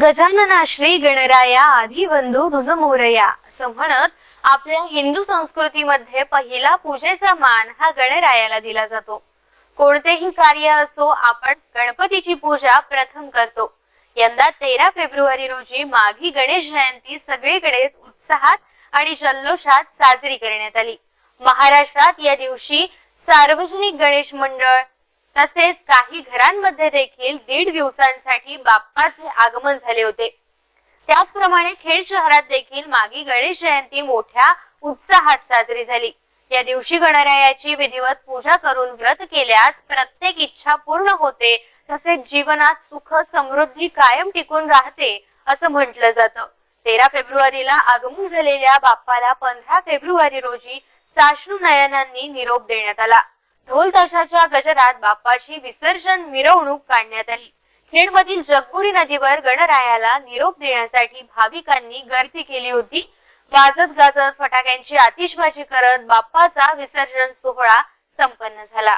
गजानना श्री गणराया आधी बंधू तुझ मोरया असं म्हणत आपल्या हिंदू संस्कृतीमध्ये पहिला पूजेचा मान हा गणरायाला दिला जातो. कोणतेही कार्य असो आपण गणपतीची पूजा प्रथम करतो. यंदा तेरा फेब्रुवारी रोजी माघी गणेश जयंती सगळीकडेच उत्साहात आणि जल्लोषात साजरी करण्यात आली. महाराष्ट्रात या दिवशी सार्वजनिक गणेश मंडळ तसेच काही घरांमध्ये देखील दीड दिवसांसाठी बाप्पाचे आगमन झाले होते. त्याचप्रमाणे खेड शहरात देखील मागी गणेश जयंती मोठ्या उत्साहात साजरी झाली. या दिवशी गणरायाची विधिवत पूजा करून व्रत केल्यास प्रत्येक इच्छा पूर्ण होते तसेच जीवनात सुख समृद्धी कायम टिकून राहते असं म्हटलं जातं. तेरा फेब्रुवारीला आगमन झालेल्या बाप्पाला पंधरा फेब्रुवारी रोजी साश्रू नयनांनी निरोप देण्यात आला. ढोल ताशाच्या गजरात बाप्पाची विसर्जन मिरवणूक काढण्यात आली. खेडमधील जगबुडी नदीवर गणरायाला निरोप देण्यासाठी भाविकांनी गर्दी केली होती. वाजत गाजत फटाक्यांची आतिषबाजी करत बाप्पाचा विसर्जन सोहळा संपन्न झाला.